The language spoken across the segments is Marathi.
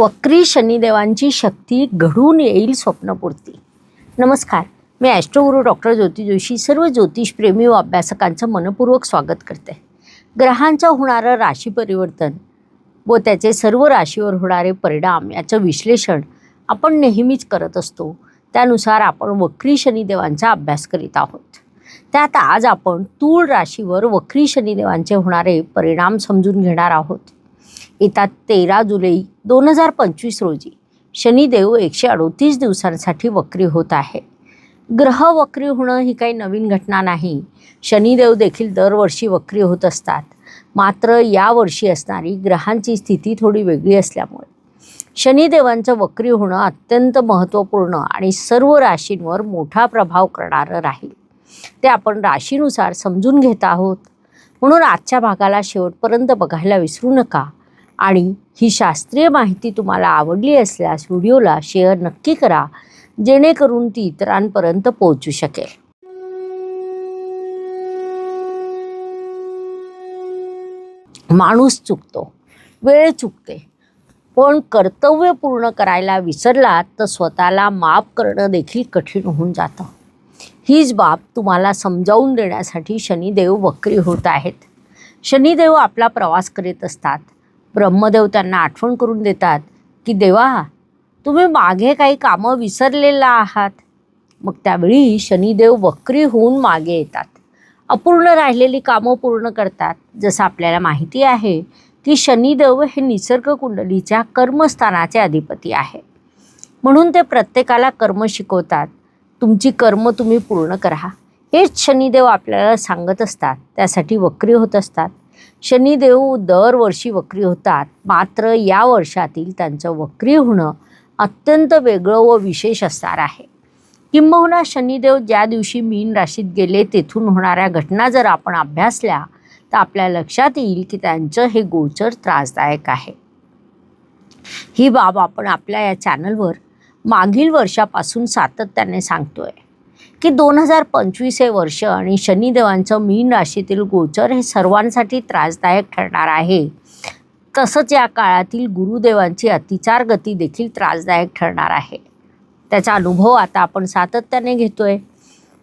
वक्री शनिदेवांची शक्ती घडून येईल स्वप्नपूर्ती. नमस्कार मी ॲस्ट्रोगुरू डॉक्टर ज्योती जोशी सर्व ज्योतिषप्रेमी व अभ्यासकांचं मनपूर्वक स्वागत करते. ग्रहांचं होणारं राशी परिवर्तन व त्याचे सर्व राशीवर होणारे परिणाम याचं विश्लेषण आपण नेहमीच करत असतो. त्यानुसार आपण वक्री शनिदेवांचा अभ्यास करीत आहोत. त्यात आज आपण तूळ राशीवर वक्री शनिदेवांचे होणारे परिणाम समजून घेणार आहोत. येतात तेरा जुलै दोन हजार पंचवीस रोजी. शनिदेव एकशे अडोतीस दिवसांसाठी वक्री होत आहे. ग्रह वक्री होणं ही काही नवीन घटना नाही. शनिदेव देखील दरवर्षी वक्री होत असतात. मात्र यावर्षी असणारी ग्रहांची स्थिती थोडी वेगळी असल्यामुळे. शनिदेवांचं वक्री होणं अत्यंत महत्त्वपूर्ण आणि सर्व राशींवर मोठा प्रभाव करणारं राहील. ते आपण राशीनुसार समजून घेत आहोत. म्हणून आजच्या भागाला शेवटपर्यंत बघायला विसरू नका. आणि ही शास्त्रीय माहिती तुम्हाला आवडली असल्यास व्हिडिओला शेअर नक्की करा जेणेकरून ती इतरांपर्यंत पोहोचू शकेल. माणूस चुकतो वेळ चुकते पण कर्तव्य पूर्ण करायला विसरला तर स्वतःला माफ करणं देखील कठीण होऊन जातं. हीच बाब तुम्हाला समजावून देण्यासाठी शनिदेव वक्री होत आहेत. शनिदेव आपला प्रवास करीत असतात. ब्रह्मदेव त्यांना आठवण करून देतात की देवा तुम्ही मागे काही कामं विसरलेला आहात. मग त्यावेळी शनिदेव वक्री होऊन मागे येतात. अपूर्ण राहिलेली कामं पूर्ण करतात. जसं आपल्याला माहिती आहे की शनिदेव हे निसर्ग कुंडलीच्या कर्मस्थानाचे अधिपती आहे. म्हणून ते प्रत्येकाला कर्म शिकवतात. तुमची कर्म तुम्ही पूर्ण करा. हेच शनिदेव आपल्याला सांगत असतात. त्यासाठी वक्री होत असतात. शनिदेव दरवर्षी वक्री होतात. मात्र या वर्षातील त्यांचं वक्री होणं अत्यंत वेगळं व विशेष असणार आहे. किंबहुना शनिदेव ज्या दिवशी मीन राशीत गेले तेथून होणाऱ्या घटना जर आपण अभ्यासल्या तर आपल्या लक्षात येईल की त्यांचं हे गोचर त्रासदायक आहे. ही बाब आपण आपल्या या चॅनलवर मागील वर्षापासून सातत्याने सांगतोय. की दोन हजार पंचवीस हे वर्ष आणि शनिदेवांचं मीन राशीतील गोचर हे सर्वांसाठी त्रासदायक ठरणार आहे. तसंच या काळातील गुरुदेवांची अतिचार गती देखील त्रासदायक ठरणार आहे. त्याचा अनुभव आता आपण सातत्याने घेतोय.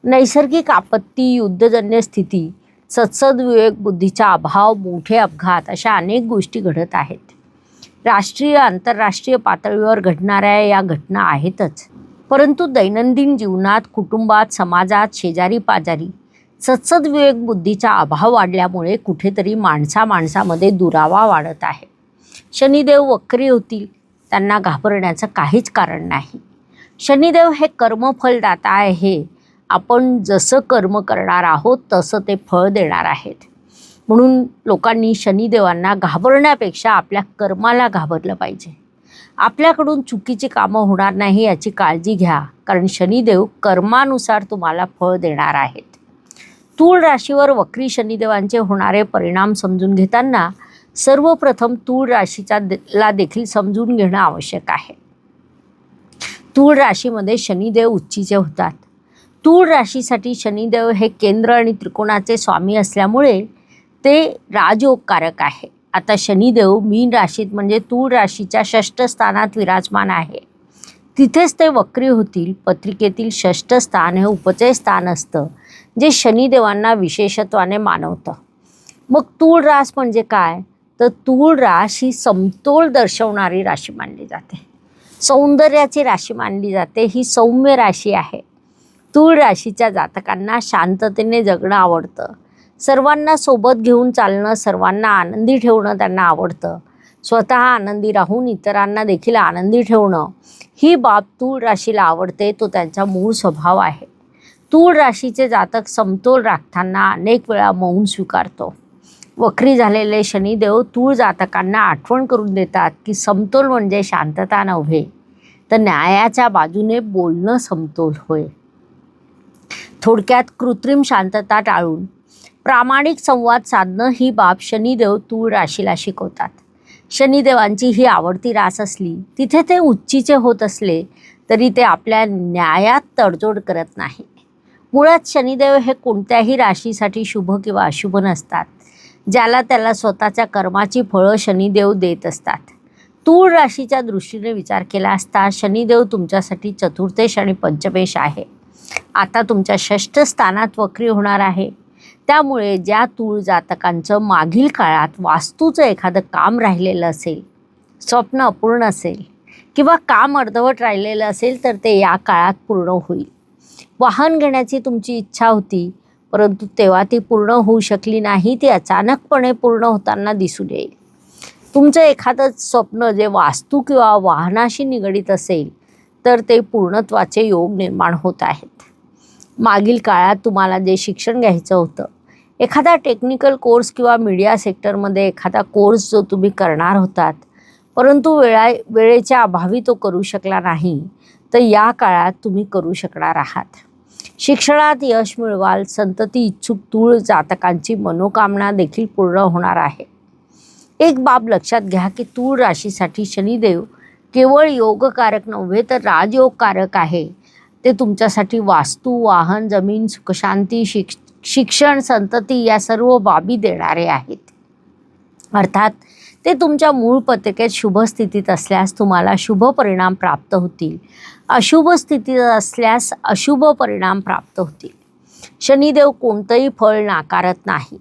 नैसर्गिक आपत्ती युद्धजन्य स्थिती सत्सद विवेक बुद्धीचा अभाव मोठे अपघात अशा अनेक गोष्टी घडत आहेत. राष्ट्रीय आंतरराष्ट्रीय पातळीवर घडणाऱ्या या घटना आहेतच. परंतु दैनंदिन जीवनात कुटुंबात समाजात शेजारी पाजारी सत्सद विवेकबुद्धीचा अभाव वाढल्यामुळे कुठेतरी माणसा माणसामध्ये दुरावा वाढत आहे. शनिदेव वक्री होतील त्यांना घाबरण्याचं काहीच कारण नाही. शनिदेव हे कर्मफलदाता आहे. आपण जसं कर्म करणार आहोत तसं ते फळ देणार आहेत. म्हणून लोकांनी शनिदेवांना घाबरण्यापेक्षा आपल्या कर्माला घाबरलं पाहिजे. आपल्याकडून चुकीची कामं होणार नाही याची काळजी घ्या कारण शनिदेव कर्मानुसार तुम्हाला फळ देणार आहेत. तूळ राशीवर वक्री शनिदेवांचे होणारे परिणाम समजून घेताना सर्वप्रथम तूळ राशीचा दे ला देखील समजून घेणं आवश्यक आहे. तूळ राशीमध्ये शनिदेव उच्चीचे होतात. तूळ राशीसाठी शनिदेव हे केंद्र आणि त्रिकोणाचे स्वामी असल्यामुळे ते राजयोगकारक आहे. आता शनिदेव मीन राशीत म्हणजे तूळ राशीच्या षष्ठ स्थानात विराजमान आहे. तिथेच ते वक्री होतील पत्रिकेतील षष्ठ स्थान हे उपचय स्थान असतं जे शनिदेवांना विशेषत्वाने मानवतं. मग तूळ रास म्हणजे काय? तर तूळ रास ही समतोल दर्शवणारी राशी मानली जाते. सौंदर्याची राशी मानली जाते ही सौम्य राशी आहे. तूळ राशीच्या जातकांना शांततेने जगणं आवडतं. सर्वांना सोबत घेऊन चालणं सर्वांना आनंदी ठेवणं त्यांना आवडतं. स्वतः आनंदी राहून इतरांना देखील आनंदी ठेवणं ही बाब तूळ राशीला आवडते तो त्यांचा मूळ स्वभाव आहे. तूळ राशीचे जातक समतोल राखताना अनेक वेळा मौन स्वीकारतो. वक्री झालेले शनिदेव तूळ जातकांना आठवण करून देतात की समतोल म्हणजे शांतता नव्हे तर न्यायाच्या बाजूने बोलणं समतोल होय. थोडक्यात कृत्रिम शांतता टाळून प्रामाणिक संवाद साधणं ही बाब शनिदेव तूळ राशीला शिकवतात. शनिदेवांची ही आवडती रास असली तिथे ते उच्चीचे होत असले तरी ते आपल्या न्यायात तडजोड करत नाही. मुळात शनिदेव हे कोणत्याही राशीसाठी शुभ किंवा अशुभ नसतात ज्याला त्याला स्वतःच्या कर्माची फळं शनिदेव देत असतात. तूळ राशीच्या दृष्टीने विचार केला असता शनिदेव तुमच्यासाठी चतुर्थेश आणि पंचमेश आहे. आता तुमच्या षष्ठ स्थानात वक्री होणार आहे. त्यामुळे ज्या तूळ जातकांचं मागील काळात वास्तूचं एखादं काम राहिलेलं असेल स्वप्न अपूर्ण असेल किंवा काम अर्धवट राहिलेलं असेल तर ते या काळात पूर्ण होईल. वाहन घेण्याची तुमची इच्छा होती परंतु तेव्हा ती पूर्ण होऊ शकली नाही ती अचानकपणे पूर्ण होताना दिसून येईल. तुमचं एखादं स्वप्न जे वास्तू किंवा वाहनाशी निगडीत असेल तर ते पूर्णत्वाचे योग निर्माण होत आहेत. मागील काळात तुम्हाला जे शिक्षण घ्यायचं होतं एखादा टेक्निकल कोर्स किंवा मीडिया सेक्टरमध्ये एखादा कोर्स जो तुम्ही करणार होतात परंतु वेळा वेळेच्या अभावी तो करू शकला नाही तर या काळात तुम्ही करू शकणार आहात. शिक्षणात यश मिळवाल संतती इच्छुक तूळ जातकांची मनोकामना देखील पूर्ण होणार आहे. एक बाब लक्षात घ्या की तूळ राशीसाठी शनिदेव केवळ योगकारक नव्हे तर राजयोगकारक आहे. ते तुमच्यासाठी वास्तू वाहन जमीन सुखशांती शिक शिक्षण संतती या सर्व बाबी देणारे आहेत. अर्थात ते तुमच्या मूळ पत्रिकेत शुभ स्थितीत असल्यास तुम्हाला शुभ परिणाम प्राप्त होतील. अशुभ स्थितीत असल्यास अशुभ परिणाम प्राप्त होतील. शनिदेव कोणतंही फळ नाकारत नाही.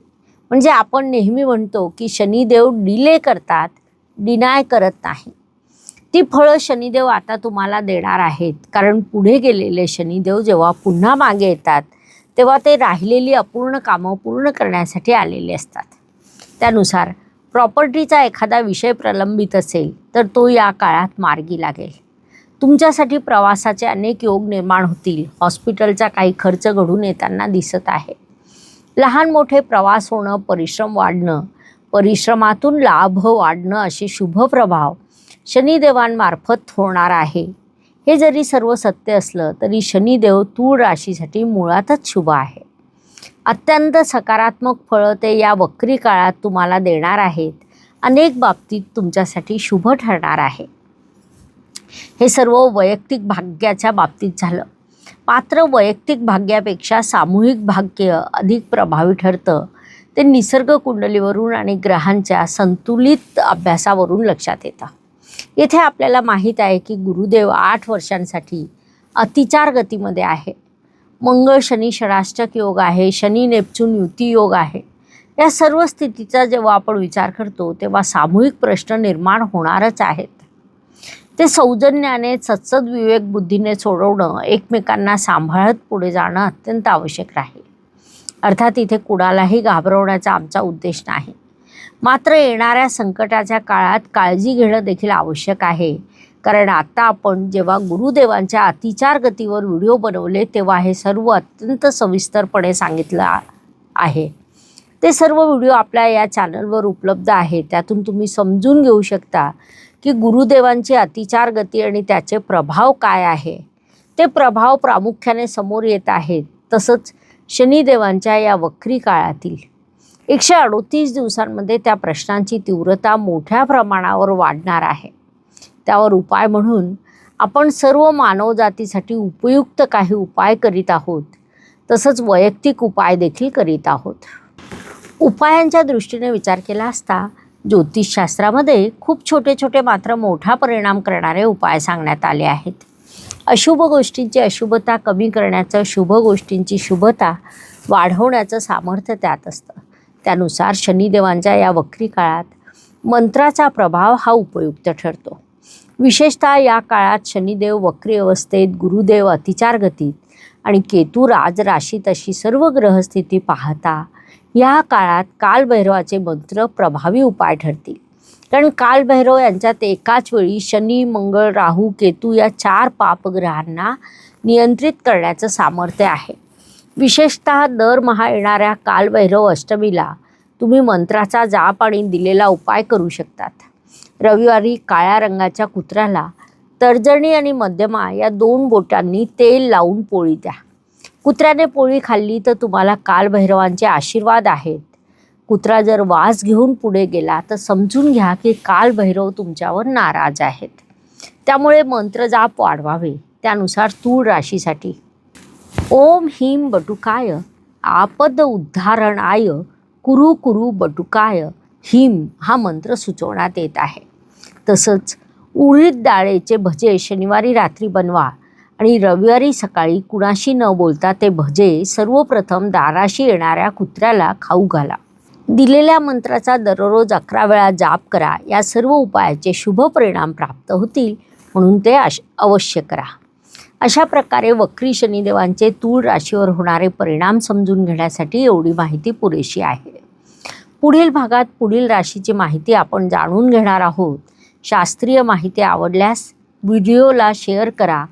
म्हणजे आपण नेहमी म्हणतो की शनिदेव डिले करतात डिनाय करत नाही. ती फळं शनिदेव आता तुम्हाला देणार आहेत. कारण पुढे गेलेले शनिदेव जेव्हा पुन्हा मागे येतात तेव्हा ते राहिलेली अपूर्ण कामं पूर्ण करण्यासाठी आलेले असतात. त्यानुसार प्रॉपर्टीचा एखादा विषय प्रलंबित असेल तर तो या काळात मार्गी लागेल. तुमच्यासाठी प्रवासाचे अनेक योग निर्माण होतील. हॉस्पिटलचा काही खर्च घडून येताना दिसत आहे. लहान मोठे प्रवास होणं परिश्रम वाढणं परिश्रमातून लाभ वाढणं असे शुभ प्रभाव शनिदेवांमार्फत होणार आहे. हे जरी सर्व सत्य असलं तरी शनिदेव तूळ राशीसाठी मुळातच शुभ आहे. अत्यंत सकारात्मक फळं ते या वक्री काळात तुम्हाला देणार आहेत. अनेक बाबतीत तुमच्यासाठी शुभ ठरणार आहे. हे सर्व वैयक्तिक भाग्याच्या बाबतीत झालं. मात्र वैयक्तिक भाग्यापेक्षा सामूहिक भाग्य अधिक प्रभावी ठरतं. ते निसर्ग कुंडलीवरून आणि ग्रहांच्या संतुलित अभ्यासावरून लक्षात येतं. येथे आपल्याला माहीत आहे की गुरुदेव आठ वर्षांसाठी अतिचार गतीमध्ये आहे. मंगळ शनी षडाष्टक योग आहे शनी नेपच्यून युती योग आहे. या सर्व स्थितीचा जेव्हा आपण विचार करतो तेव्हा सामूहिक प्रश्न निर्माण होणारच आहेत. ते सौजन्याने सत्सद विवेक बुद्धीने सोडवणं एकमेकांना सांभाळत पुढे जाणं अत्यंत आवश्यक राहील अर्थात इथे कुणालाही घाबरवण्याचा आमचा उद्देश नाही. मात्र येणाऱ्या संकटाच्या काळात काळजी घेणं देखील आवश्यक आहे. कारण आता आपण जेव्हा गुरुदेवांच्या अतिचार गतीवर व्हिडिओ बनवले तेव्हा हे सर्व अत्यंत सविस्तरपणे सांगितलं आहे. ते सर्व व्हिडिओ आपल्या या चॅनलवर उपलब्ध आहे त्यातून तुम्ही समजून घेऊ शकता की गुरुदेवांची अतिचार गती आणि त्याचे प्रभाव काय आहे. ते प्रभाव प्रामुख्याने समोर येत आहेत. तसंच शनिदेवांच्या या वक्री काळातील एकशे अडोतीस दिवसांमध्ये त्या प्रश्नांची तीव्रता मोठ्या प्रमाणावर वाढणार आहे. त्यावर उपाय म्हणून आपण सर्व मानवजातीसाठी उपयुक्त काही उपाय करीत आहोत. तसंच वैयक्तिक उपाय देखील करीत आहोत. उपायांच्या दृष्टीने विचार केला असता ज्योतिषशास्त्रामध्ये खूप छोटे छोटे मात्र मोठा परिणाम करणारे उपाय सांगण्यात आले आहेत. अशुभ गोष्टींची अशुभता कमी करण्याचं शुभ गोष्टींची शुभता वाढवण्याचं सामर्थ्य त्यात असतं. त्यानुसार शनिदेवांच्या या वक्री काळात मंत्राचा प्रभाव हा उपयुक्त ठरतो. विशेषतः या काळात शनिदेव वक्री अवस्थेत गुरुदेव अतिचार गतीत आणि केतू राज राशीत अशी सर्व ग्रहस्थिती पाहता या काळात कालभैरवाचे मंत्र प्रभावी उपाय ठरतील. कारण कालभैरव यांच्यात एकाच वेळी शनी मंगळ राहू केतू या चार पापग्रहांना नियंत्रित करण्याचं सामर्थ्य आहे. विशेषतः दरमहा येणाऱ्या कालभैरव अष्टमीला तुम्ही मंत्राचा जाप आणि दिलेला उपाय करू शकतात. रविवारी काळ्या रंगाच्या कुत्र्याला तर्जणी आणि मध्यमा या दोन बोटांनी तेल लावून पोळी द्या. कुत्र्याने पोळी खाल्ली तर तुम्हाला कालभैरवांचे आशीर्वाद आहेत. कुत्रा जर वास घेऊन पुढे गेला तर समजून घ्या की कालभैरव तुमच्यावर नाराज आहेत. त्यामुळे मंत्र जाप वाढवावे. त्यानुसार तूळ राशीसाठी ओम ह्रीं बटुकाय आपद उद्धारणाय कुरु कुरु बटुकाय हिम हा मंत्र सुचवण्यात येत आहे. तसंच उडीद डाळेचे भजे शनिवारी रात्री बनवा आणि रविवारी सकाळी कुणाशी न बोलता ते भजे सर्वप्रथम दाराशी येणाऱ्या कुत्र्याला खाऊ घाला. दिलेल्या मंत्राचा दररोज अकरा वेळा जाप करा. या सर्व उपायाचे शुभ परिणाम प्राप्त होतील म्हणून ते अश अवश्य करा. अशा प्रकारे वक्री शनिदेवांचे तूळ राशीवर होणारे परिणाम समजून घेण्यासाठी एवढी माहिती पुरेशी आहे. पुढील भागात पुढील राशीची माहिती आपण जाणून घेणार आहोत. शास्त्रीय माहिती आवडल्यास व्हिडिओला शेअर करा.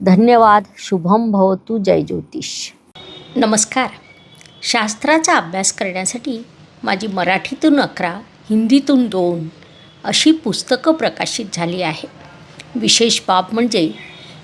धन्यवाद. शुभम भवतु. जय ज्योतिष. नमस्कार. शास्त्राचा अभ्यास करण्यासाठी माझी मराठीतून अकरा हिंदीतून दोन अशी पुस्तकं प्रकाशित झाली आहे. विशेष बाब म्हणजे